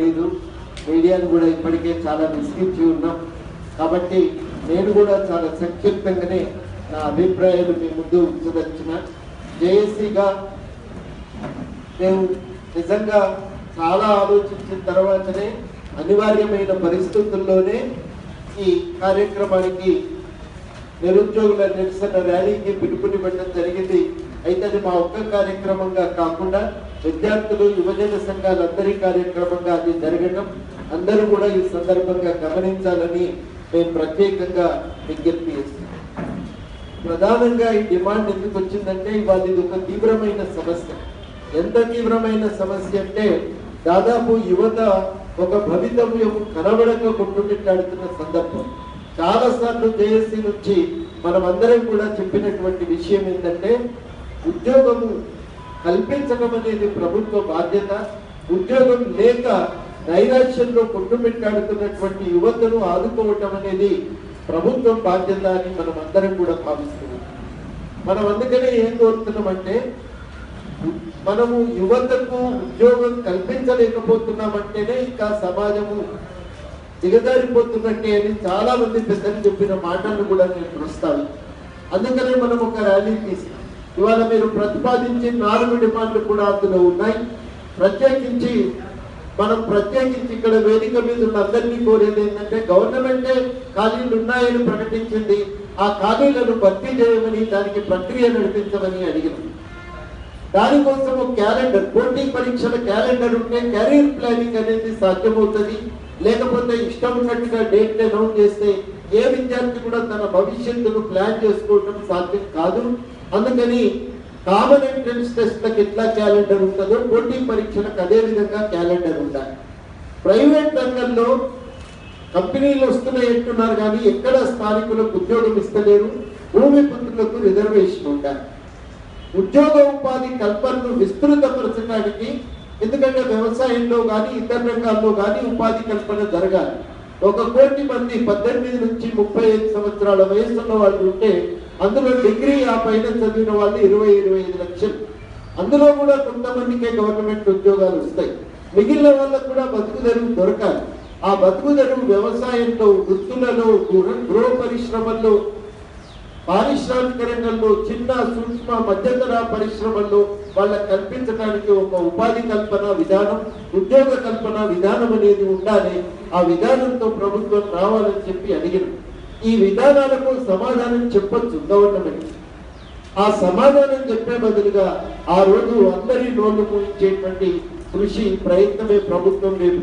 లేదు. మీడియాను కూడా ఇప్పటికే చాలా విసిగించి ఉన్నాం. కాబట్టి నేను కూడా చాలా సంక్షిప్తంగానే నా అభిప్రాయాలు మీ ముందు ఉంచదలిచిన. జేఏసీగా మేము నిజంగా చాలా ఆలోచించిన తర్వాతనే అనివార్యమైన పరిస్థితుల్లోనే ఈ కార్యక్రమానికి నిరుద్యోగుల నిరసన ర్యాలీకి పిలుపునివ్వడం జరిగింది. మా ఒక్క కార్యక్రమంగా కాకుండా విద్యార్థులు యువజన సంఘాలందరి కార్యక్రమంగా అది జరగడం అందరూ కూడా ఈ సందర్భంగా గమనించాలని మేము ప్రత్యేకంగా విజ్ఞప్తి చేస్తున్నాం. ప్రధానంగా ఈ డిమాండ్ ఎందుకు వచ్చిందంటే ఇవాళ ఇది ఒక తీవ్రమైన సమస్య. ఎంత తీవ్రమైన సమస్య అంటే దాదాపు యువత ఒక భవితవ్యం కనబడక కొట్టుమిట్టాడుతున్న సందర్భం. చాలా సార్లు జేఏసీ నుంచి మనం అందరం కూడా చెప్పినటువంటి విషయం ఏంటంటే ఉద్యోగము కల్పించడం అనేది ప్రభుత్వ బాధ్యత. ఉద్యోగం లేక నైరాశ్యంలో కొట్టుమిట్టాడుతున్నటువంటి యువతను ఆదుకోవటం అనేది ప్రభుత్వం బాధ్యత అని మనం అందరం కూడా భావిస్తున్నాం. మనం అందుకనే ఏం కోరుతున్నామంటే మనము యువతకు ఉద్యోగం కల్పించలేకపోతున్నామంటేనే ఇంకా సమాజము దిగజారిపోతున్నట్టే అని చాలా మంది పెద్దలు చెప్పిన మాటలను కూడా నేను ప్రస్తావి అందుకనే మనం ఒక ర్యాలీ తీసాం ఇవాళ మీరు ప్రతిపాదించే నాలుగు డిమాండ్లు కూడా అందులో ఉన్నాయి. ప్రత్యేకించి మనం ప్రత్యేకించి ఇక్కడ వేదిక మీద ఉన్న అందరినీ కోరేది ఏంటంటే గవర్నమెంటే ఖాళీలు ఉన్నాయని ప్రకటించింది. ఆ ఖాళీలను భర్తీ చేయమని దానికి ప్రక్రియ నడిపించమని అడిగినాం దానికోసం క్యాలెండర్ పోటీ పరీక్షల క్యాలెండర్ ఉంటే కెరీర్ ప్లానింగ్ అనేది సాధ్యమవుతుంది. లేకపోతే ఇష్టం ఉన్నట్టుగా డేట్ అనౌన్స్ చేస్తే ఏ విద్యార్థి కూడా తన భవిష్యత్తును ప్లాన్ చేసుకోవడం సాధ్యం కాదు. అందుకని కామన్ ఎంట్రన్స్ టెస్ట్లకు ఎట్లా క్యాలెండర్ ఉంటుందో పోటీ పరీక్షలకు అదే విధంగా క్యాలెండర్ ఉండాలి. ప్రైవేట్ రంగంలో కంపెనీలు వస్తున్నాయి అంటున్నారు కానీ ఎక్కడ స్థానికులకు ఉద్యోగం ఇస్తలేరు భూమి పుత్రులకు రిజర్వేషన్ ఉండాలి. ఉద్యోగ ఉపాధి కల్పనను విస్తృతపరచడానికి ఎందుకంటే వ్యవసాయంలో కానీ ఇతర రంగాల్లో కానీ ఉపాధి కల్పన జరగాలి. ఒక కోటి మంది పద్దెనిమిది నుంచి ముప్పై ఐదు సంవత్సరాల వయసులో వాళ్ళు ఉంటే అందులో డిగ్రీ ఆ పైన చదివిన వాళ్ళు ఇరవై ఇరవై ఐదు లక్షలు. అందులో కూడా కొంతమందికే గవర్నమెంట్ ఉద్యోగాలు వస్తాయి. మిగిలిన వాళ్ళకు కూడా బతుకుదెరువు దొరకాలి. ఆ బతుకు వ్యవసాయంలో వృత్తులలో గృహ- పరిశ్రమల్లో పారిశ్రామిక రంగంలో చిన్న సూక్ష్మ మధ్యతర పరిశ్రమల్లో వాళ్ళకి కల్పించడానికి ఒక ఉపాధి కల్పన విధానం ఉద్యోగ కల్పన విధానం అనేది ఉండాలి. ఆ విధానంతో ప్రభుత్వం రావాలని చెప్పి అడిగినాం. ఈ విధానాలకు సమాధానం చెప్పచ్చు గవర్నమెంట్. ఆ సమాధానం చెప్పే బదులుగా ఆ రోజు అందరి నోళ్ళు మూయించేటువంటి కృషి ప్రయత్నమే ప్రభుత్వం రేపు